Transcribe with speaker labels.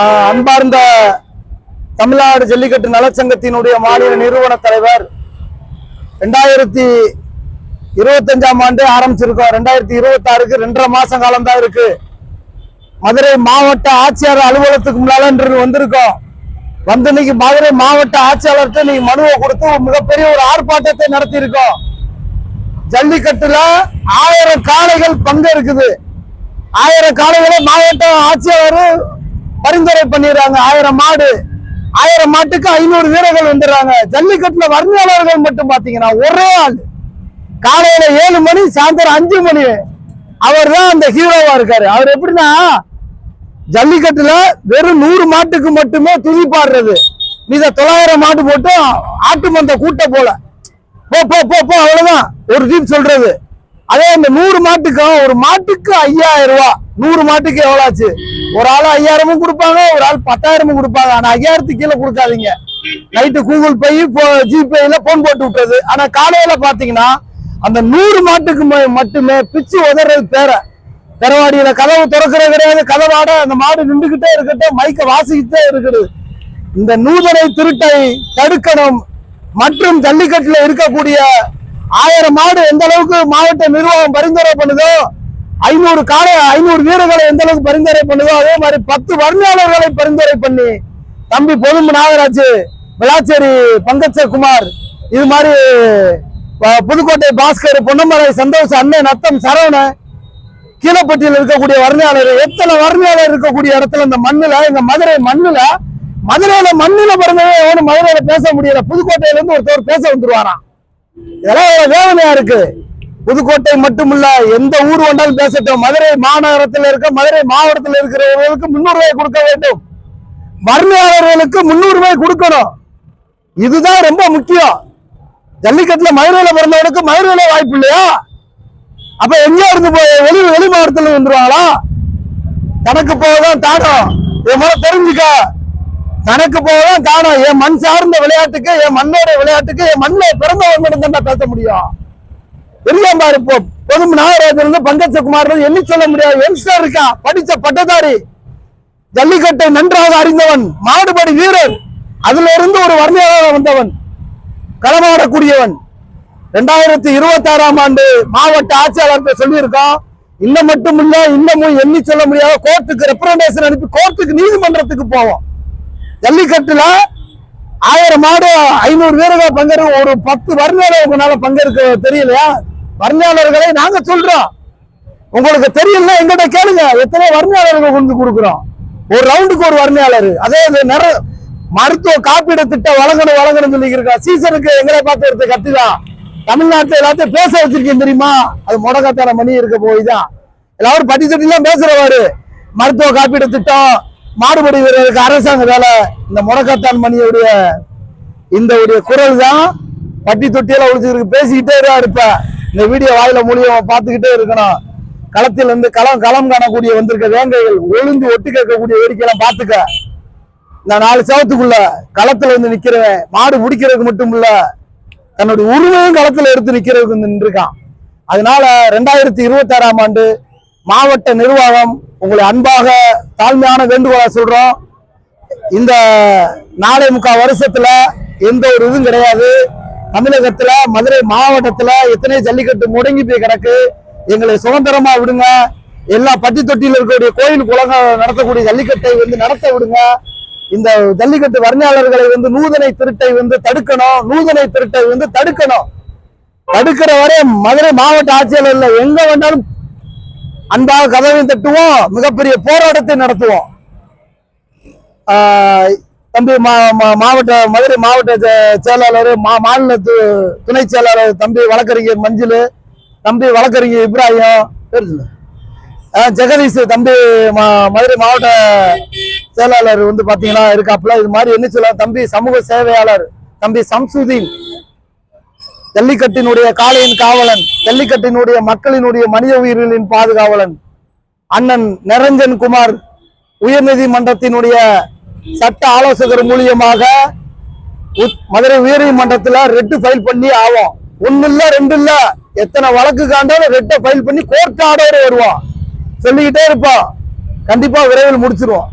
Speaker 1: அன்பார்ந்த தமிழ்நாடு ஜல்லிக்கட்டு நலச்சங்கத்தினுடைய மாநில நிறுவன தலைவர் ரெண்டாயிரத்தி இருபத்தஞ்சாம் ஆண்டு ஆரம்பிச்சிருக்கோம். ரெண்டாயிரத்தி இருபத்தி ஆறுக்கு ரெண்டரை மாசம் காலம்தான் இருக்கு. மதுரை மாவட்ட ஆட்சியாளர் அலுவலகத்துக்கு முன்னால இன்று வந்திருக்கோம். வந்து இன்னைக்கு மதுரை மாவட்ட ஆட்சியாளர்கிட்ட நீங்க மனுவை கொடுத்து மிகப்பெரிய ஒரு ஆர்ப்பாட்டத்தை நடத்தி இருக்கோம் ஜல்லிக்கட்டுல ஆயிரம் காளைகள் பங்கு இருக்குது ஆயிரம் காளைகளை மாவட்ட ஆட்சியாளர் பரிந்துரை பண்ணிடுறாங்க. ஆயிரம் மாடு ஆயிரம் மாட்டுக்கு ஐநூறு வீரர்கள் வந்துடுறாங்க. ஜல்லிக்கட்டுல வர்ணியாளர்கள் மட்டும் பாத்தீங்கன்னா ஒரே ஆள். காலையில ஏழு மணி சாயந்தரம் அஞ்சு மணி. அவர் தான் அந்த ஹீரோவா இருக்காரு. அவர் எப்படின்னா ஜல்லிக்கட்டுல வெறும் நூறு மாட்டுக்கு மட்டுமே துணி பாடுறது. மீத தொள்ளாயிரம் மாட்டு போட்டு ஆட்டு மந்த கூட்ட போல. போ போ போ போ அவ்வளவுதான். ஒரு டீம் சொல்றது. அதே இந்த நூறு மாட்டுக்கும் ஒரு மாட்டுக்கு ஐயாயிரம் ரூபாய் நூறு மாட்டுக்கு எவ்வளவு ஆச்சு? ஒரு ஆள் ஐயாயிரமும் கொடுப்பாங்க ஒரு ஆள் பத்தாயிரமும் கொடுப்பாங்க. ஆனா ஐயாயிரத்துக்கு கீழே கொடுக்காதீங்க. நைட்டு கூகுள் பே ஜிபேல போன் போட்டு விட்டது ஆனா காலையில பாத்தீங்கன்னா அந்த நூறு மாட்டுக்கு ம- மட்டுமே பிச்சு உதறது பேர. பெறவாடியில கதவு திறக்கிறது கிடையாது. கதவாட அந்த மாடு நின்றுகிட்டே இருக்கட்டும் மைக்க வாசிக்கிட்டே இருக்குது. இந்த நூதனை திருட்டை தடுக்கணும். மற்றும் ஜல்லிக்கட்டுல இருக்கக்கூடிய ஆயிரம் மாடு எந்த அளவுக்கு மாவட்ட நிர்வாகம் பரிந்துரை பண்ணுதோ ஐநூறு காலை ஐநூறு வீரர்களை எந்த அளவுக்கு பரிந்துரை பண்ணுதோ அதே மாதிரி பத்து வர்ணியாளர்களை பரிந்துரை பண்ணி தம்பி பொதும்பு நாகராஜ் விளாச்சேரி பங்கஜகுமார் இது மாதிரி புதுக்கோட்டை பாஸ்கர் பொன்னமலை சந்தோஷ் அண்ணன் நத்தம் சரவணன் கீழப்பட்டியில் இருக்கக்கூடிய வர்ணியாளர் எத்தனை வர்ணியாளர் இருக்கக்கூடிய இடத்துல இந்த மண்ணில் இந்த மதுரை மண்ணில் மதுரையில மண்ணில பிறந்தவே எவனும் மதுரையில பேச முடியல புதுக்கோட்டையில இருந்து ஒருத்தர் பேச வந்துருவாராம். இதெல்லாம் ஒரு வேதனையா இருக்கு. புதுக்கோட்டை மட்டுமில்ல எந்த ஊர் வந்தாலும் பேசட்டும். மதுரை மாநகரத்தில் இருக்க மதுரை மாவட்டத்தில் இருக்கிறவர்களுக்கு முன்னுரிமை கொடுக்க வேண்டும். வர்ணியாளர்களுக்கு முன்னுரிமை கொடுக்கணும். இதுதான் ரொம்ப முக்கியம். ஜல்லிக்கட்டுல மதுரையில பிறந்தவனுக்கு மதுரையில வாய்ப்பு இல்லையா? அப்ப எங்க இருந்து போய் வெளி வெளி மாவட்டத்துல வந்துருவாங்களா? தனக்கு போகதான் தானம். என் முறை தெரிஞ்சுக்க. தனக்கு போகதான் தானம். என் மண் சார்ந்த விளையாட்டுக்கு என் மண்ணோட விளையாட்டுக்கு என் மண்ணை பிறந்தவங்க மட்டும் தான் பேச முடியும். தெரியாம இப்போ பொதும் நாகராஜன் இருந்து எண்ணி சொல்ல முடியாது. யங்ஸ்டர் இருக்கா? படிச்ச பட்டதாரி. ஜல்லிக்கட்டை நன்றாக அறிந்தவன். மாடுபடி வீரர். அதுல இருந்து ஒரு வர்ணியாளர் வந்தவன். களமாடக்கூடியவன். ரெண்டாயிரத்தி இருபத்தி ஆறாம் ஆண்டு மாவட்ட ஆட்சியாளர்கிட்ட சொல்லியிருக்கோம் இன்னும் மட்டும் இல்ல இன்னமும் எண்ணி சொல்ல முடியாத கோர்ட்டுக்கு ரெப்ரண்டேஷன் அனுப்பி கோர்ட்டுக்கு நீதிமன்றத்துக்கு போவோம். ஜல்லிக்கட்டுல ஆயிரம் மாடு ஐநூறு வீரர்கள் பங்கேற்க ஒரு பத்து வர்ணியாளர் உங்களால பங்கேற்க தெரியலையா? வர்ணையாளர்களை நாங்க சொல்றோம். உங்களுக்கு தெரியல எங்கிட்ட கேளுங்க. எத்தனை வர்ணையாளர்கள் கொண்டு கொடுக்குறோம். ஒரு ரவுண்டுக்கு ஒரு வர்ணையாளர். அதே நிற மருத்துவ காப்பீடு திட்டம் வழங்கணும் வழங்கணும் சொல்லி இருக்கா சீசனுக்கு எங்களை பார்த்து எடுத்த கட்டுதான் தமிழ்நாட்டுல எல்லாத்தையும் பேச வச்சிருக்கேன் தெரியுமா? அது முடக்கத்தான மணி இருக்க போய் தான் எல்லாரும் பட்டி தட்டிலாம் பேசுறவாரு. மருத்துவ காப்பீடு திட்டம் மாறுபடி வீரருக்கு அரசாங்க வேலை. இந்த முடக்கத்தான் மணியுடைய இந்த உடைய குரல் தான் பட்டி தொட்டியெல்லாம் ஒழிச்சிருக்கு. பேசிக்கிட்டே இருக்கா இந்த வீடியோ வாயில மூலியமா பார்த்துக்கிட்டே இருக்கணும். களத்தில் இருந்து களம் களம் காணக்கூடிய வந்திருக்க வேங்கைகள் ஒழுந்து ஒட்டு கேட்கக்கூடிய வேடிக்கையெல்லாம் பார்த்துக்க. நான் நாலு செவத்துக்குள்ள களத்துல வந்து நிக்கிறவன் மாடு பிடிக்கிறதுக்கு மட்டும் இல்ல தன்னுடைய உரிமையும் களத்துல எடுத்து நிக்கிறதுக்கு வந்து நின்றுருக்கான் அதனால ரெண்டாயிரத்தி இருபத்தி ஆறாம் ஆண்டு மாவட்ட நிர்வாகம் உங்களை அன்பாக தாழ்மையான வேண்டுகோளா சொல்றோம். இந்த நாளை முக்கால் வருஷத்துல எந்த ஒரு இதுவும் கிடையாது. தமிழகத்துல மதுரை மாவட்டத்துல எத்தனை ஜல்லிக்கட்டு முடங்கி போய் கிடக்கு? எங்களை சுதந்திரமா விடுங்க. எல்லா பட்டி தொட்டியில் இருக்கக்கூடிய கோயில் குளங்க நடத்தக்கூடிய ஜல்லிக்கட்டை வந்து நடத்த விடுங்க. இந்த ஜல்லிக்கட்டு வர்ணியாளர்களை வந்து நூதனை திருட்டை வந்து தடுக்கணும். நூதனை திருட்டை வந்து தடுக்கணும். தடுக்கிற வரை மதுரை மாவட்ட ஆட்சியாளர் இல்லை. எங்க வேண்டாலும் அன்பாக கதவை தட்டுவோம். மிகப்பெரிய போராட்டத்தை நடத்துவோம். ஆஹ் தம்பி மா- மா- மாவட்ட மதுரை மாவட்ட செ- செயலாளர் மா மாநில துணை செயலாளர் தம்பி வழக்கறிஞர் மஞ்சள் தம்பி வழக்கறிஞர் இப்ராஹிம் பேர் ஜெகதீஷ் தம்பி மா- மதுரை மாவட்ட செயலாளர் வந்து பாத்தீங்கன்னா இருக்காப்புல. இது மாதிரி என்ன சொல்லலாம்? தம்பி சமூக சேவையாளர் தம்பி சம்சுதீன் ஜல்லிக்கட்டினுடைய காளையின் காவலன் ஜல்லிக்கட்டினுடைய மக்களினுடைய மனித உயிர்களின் பாதுகாவலன் அண்ணன் நிரஞ்சன் குமார் உயர்நீதிமன்றத்தினுடைய சட்ட ஆலோசகர் மூலியமாக உத்- மதுரை உயர்நீதிமன்றத்தில் ரெட்டு ஃபைல் பண்ணி ஆகும் ஒண்ணு இல்ல ரெண்டு இல்ல எத்தனை வழக்கு காண்டாலும் ரெட்டை ஃபைல் பண்ணி கோர்ட் ஆர்டர் வருவோம் சொல்லிக்கிட்டே இருப்போம் கண்டிப்பா விரைவில் முடிச்சிருவோம்.